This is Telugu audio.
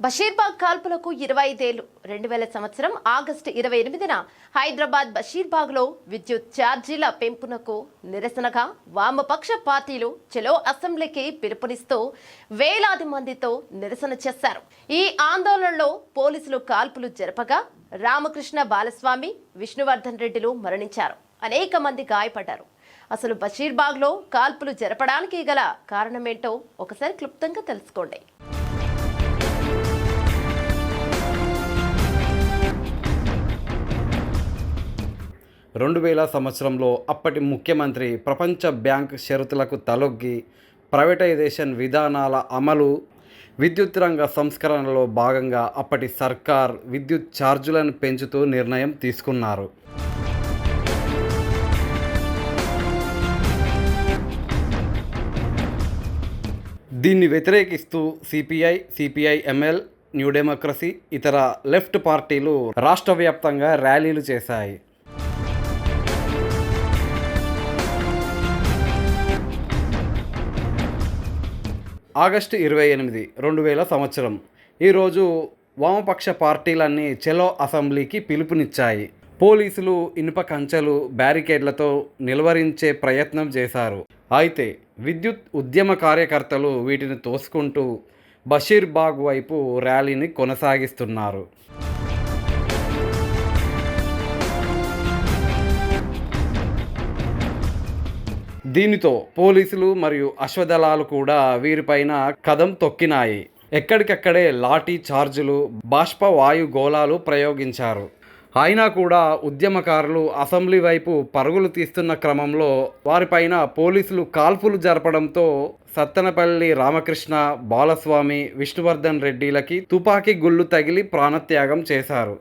బషీర్బాగ్ కాల్పులకు ఇరవై ఐదేళ్ళు రెండు వేల సంవత్సరం ఆగస్టు ఇరవై ఎనిమిదిన హైదరాబాద్ బషీర్బాగ్లో విద్యుత్ ఛార్జీల పెంపునకు నిరసనగా వామపక్ష పార్టీలు చెలో అసెంబ్లీకి పిలుపునిస్తూ వేలాది మందితో నిరసన చేశారు. ఈ ఆందోళనలో పోలీసులు కాల్పులు జరపగా రామకృష్ణ బాలస్వామి విష్ణువర్ధన్ రెడ్డిలు మరణించారు. అనేక మంది గాయపడ్డారు. అసలు బషీర్బాగ్లో కాల్పులు జరపడానికి గల కారణమేంటో ఒకసారి క్లుప్తంగా తెలుసుకోండి. రెండు వేల సంవత్సరంలో అప్పటి ముఖ్యమంత్రి ప్రపంచ బ్యాంక్ షరతులకు తలొగ్గి ప్రైవేటైజేషన్ విధానాల అమలు విద్యుత్ రంగ సంస్కరణలో భాగంగా అప్పటి సర్కార్ విద్యుత్ ఛార్జీలను పెంచుతూ నిర్ణయం తీసుకున్నారు. దీన్ని వ్యతిరేకిస్తూ సిపిఐ సిపిఐఎంఎల్ న్యూ డెమోక్రసీ ఇతర లెఫ్ట్ పార్టీలు రాష్ట్ర వ్యాప్తంగా ర్యాలీలు చేశాయి. ఆగస్టు ఇరవై ఎనిమిది రెండు వేల సంవత్సరం. ఈరోజు వామపక్ష పార్టీలన్నీ చెలో అసెంబ్లీకి పిలుపునిచ్చాయి. పోలీసులు ఇనుప కంచెలు బ్యారికేడ్లతో నిలువరించే ప్రయత్నం చేశారు. అయితే విద్యుత్ ఉద్యమ కార్యకర్తలు వీటిని తోసుకుంటూ బషీర్బాగ్ వైపు ర్యాలీని కొనసాగిస్తున్నారు. దీనితో పోలీసులు మరియు అశ్వదళాలు కూడా వీరిపైన కదం తొక్కినాయి. ఎక్కడికక్కడే లాఠీ చార్జులు బాష్ప వాయు గోళాలు ప్రయోగించారు. అయినా కూడా ఉద్యమకారులు అసెంబ్లీ వైపు పరుగులు తీస్తున్న క్రమంలో వారిపైన పోలీసులు కాల్పులు జరపడంతో సత్తెనపల్లి రామకృష్ణ బాలస్వామి విష్ణువర్ధన్ రెడ్డిలకి తుపాకీ గుళ్ళు తగిలి ప్రాణత్యాగం చేశారు.